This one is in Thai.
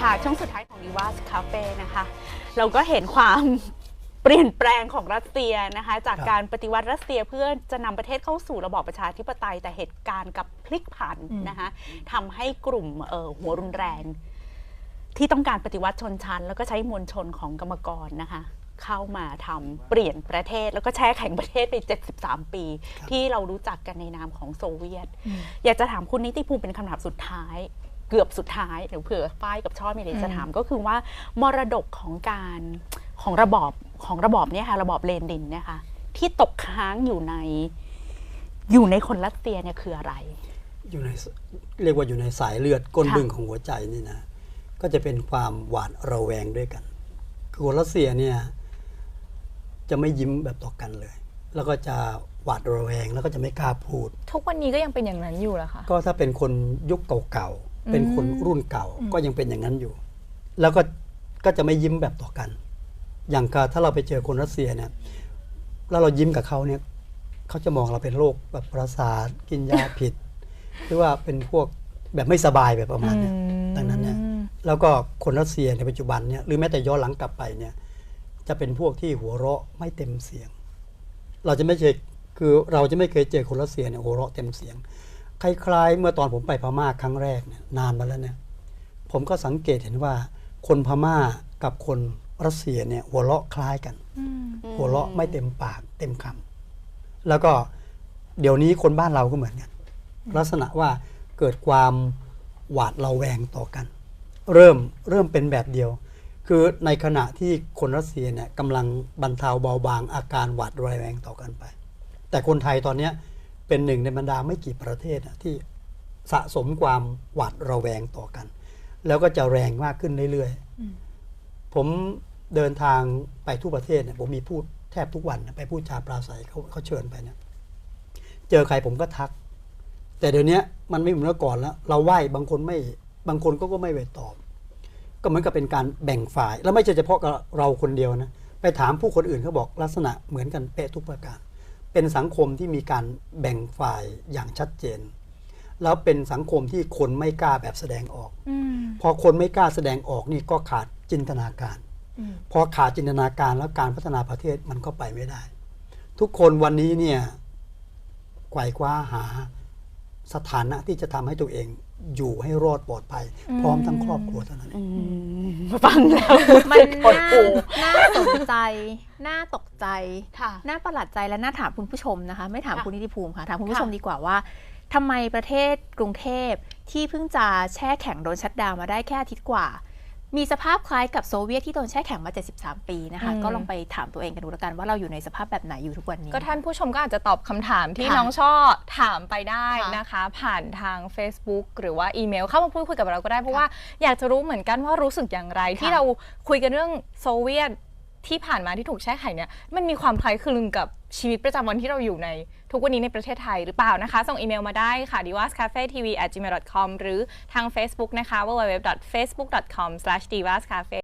ค่ะช่วงสุดท้ายของ d ีว a สคาเฟ่นะคะ เราก็เห็นความเปลี่ยนแปลงของรัสเซียนะคะ จากครับการปฏิวัติรัสเซียเพื่อจะนำประเทศเข้าสู่ระบอบประชาธิปไตย แต่เหตุการณ์กลับพลิกผันนะคะทำให้กลุ่มเอ่อหัวรุนแรง ที่ต้องการปฏิวัติชนชั้น แล้วก็ใช้มวลชนของกรรมกรนะคะเข้ามาทำเปลี่ยนประเทศแล้วก็แช่แข็งประเทศไป 73 ปี ที่เรารู้จักกันในนามของโซเวียต อยากจะถามคุณนิติภูมิเป็นคำถามสุดท้าย เกือบสุดท้ายหรือเผื่อฝ้ายกับชอบมีอะไรจะถามก็คือว่ามรดกของการของระบอบของระบอบเนี่ยค่ะระบอบเลนดินเนี่ยค่ะที่ตกค้างอยู่ในอยู่ในคนรัสเซียเนี่ยคืออะไร อยู่ในสเรียกว่าอยู่ในสายเลือดก้นค่ะบึ้งของหัวใจนี่นะก็จะเป็นความหวาดระแวงด้วยกันคือคนรัสเซียเนี่ยจะไม่ยิ้มแบบต่อกันเลย แล้วก็จะหวาดระแวงแล้วก็จะไม่กล้าพูด ทุกวันนี้ก็ยังเป็นอย่างนั้นอยู่เหรอคะก็ถ้าเป็นคนยุคเก่าๆ เป็นคนรุ่นเก่าก็ยังเป็นอย่างนั้นอยู่ แล้วก็ก็จะไม่ยิ้มแบบต่อกัน อย่างกับถ้าเราไปเจอคนรัสเซียเนี่ยแล้วเรายิ้มกับเขาเนี่ยเขาจะมองเราเป็นโรคแบบประสาทกินยาผิด หรือว่าเป็นพวกแบบไม่สบายแบบประมาณเนี้ยดังนั้นเนี่ยแล้วก็คนรัสเซียในปัจจุบันเนี่ยหรือแม้แต่ย้อนหลังกลับไปเนี่ย จะเป็นพวกที่หัวเราะไม่เต็มเสียง เราจะไม่เคยคือเราจะไม่เคยเจอคนรัสเซียเนี่ยหัวเราะเต็มเสียง คล้ายๆ เมื่อตอนผมไปพม่าครั้งแรกเนี่ยนานมาแล้วเนี่ยผมก็สังเกตเห็นว่า คนพม่ากับคนรัสเซียเนี่ยหัวเราะคล้ายกัน หัวเราะไม่เต็มปากเต็มคำแล้วก็เดี๋ยวนี้คนบ้านเราก็เหมือนกัน ลักษณะว่าเกิดความหวาดระแวงต่อกัน เริ่มเริ่มเป็นแบบเดียว คือในขณะที่คนรัสเซียเนี่ยกำลังบรรเทาเบาบางอาการหวาดระแวงต่อกันไป แต่คนไทยตอนเนี้ย เป็นหนึ่งในบรรดาไม่กี่ประเทศนะที่สะสมความหวาดระแวงต่อกัน แล้วก็จะแรงมากขึ้นเรื่อยๆ ผมเดินทางไปทุกประเทศเนี่ยผมมีพูดแทบทุกวันนะไปพูดจาปราศัยเขาเขาเชิญไปเนี่ยเจอใครผมก็ทัก แต่เดี๋ยวนี้มันไม่เหมือนเมื่อก่อนแล้ว เราไหว้บางคนไม่บางคนก็ก็ไม่ไปตอบ ก็เหมือนกับเป็นการแบ่งฝ่าย แล้วไม่ใช่เฉพาะกับเราคนเดียวนะไปถามผู้คนอื่นเขาบอกลักษณะเหมือนกันเป๊ะทุกประการ เป็นสังคมที่มีการแบ่งฝ่ายอย่างชัดเจน แล้วเป็นสังคมที่คนไม่กล้าแบบแสดงออกพอคนไม่กล้าแสดงออกนี่ก็ขาดจินตนาการพอขาดจินตนาการแล้วการพัฒนาประเทศมันก็ไปไม่ได้ ทุกคนวันนี้เนี่ยไกวคว้าหาสถานะที่จะทำให้ตัวเองอยู่ให้รอดปลอดภัย พร้อมทั้งครอบครัวเท่านั้นเอง ฟังแล้ว มันปวดน่าปูน่าสนใจ น่าตกใจค่ะน่าประหลาดใจและน่าถามคุณผู้ชมนะคะ ไม่ถามค่ะคุณนิติภูมิค่ะ ถามคุณผู้ชมค่ะดีกว่าว่าทำไมประเทศกรุงเทพที่เพิ่งจะแช่แข็งโดนชัดดาวน์มาได้แค่อาทิตย์กว่า มีสภาพคล้ายกับโซเวียตที่โดนแช่แข็งมา 73 ปีนะคะอืมก็ลองไปถามตัวเองกันดูแล้วกันว่าเราอยู่ในสภาพแบบไหนอยู่ทุกวันนี้ ก็ท่านผู้ชมก็อาจจะตอบคำถามที่ค่ะน้องช่อถามไปได้ค่ะนะคะ ผ่านทาง Facebook หรือว่าอีเมล เข้ามาพูดคุยกับเราก็ได้เพราะว่าอยากจะรู้เหมือนกันว่ารู้สึกอย่างไร ที่เราคุยกันเรื่องโซเวียตที่ผ่านมาที่ถูกแช่แข็งเนี่ยมันมีความคล้ายคลึงกับ ชีวิตประจำวันที่เราอยู่ในทุกวันนี้ในประเทศไทยหรือเปล่านะคะ ส่งอีเมลมาได้ค่ะ d i v a s c a f e t v gmail com หรือทาง Facebook นะคะ www facebook com d i v a s c a f e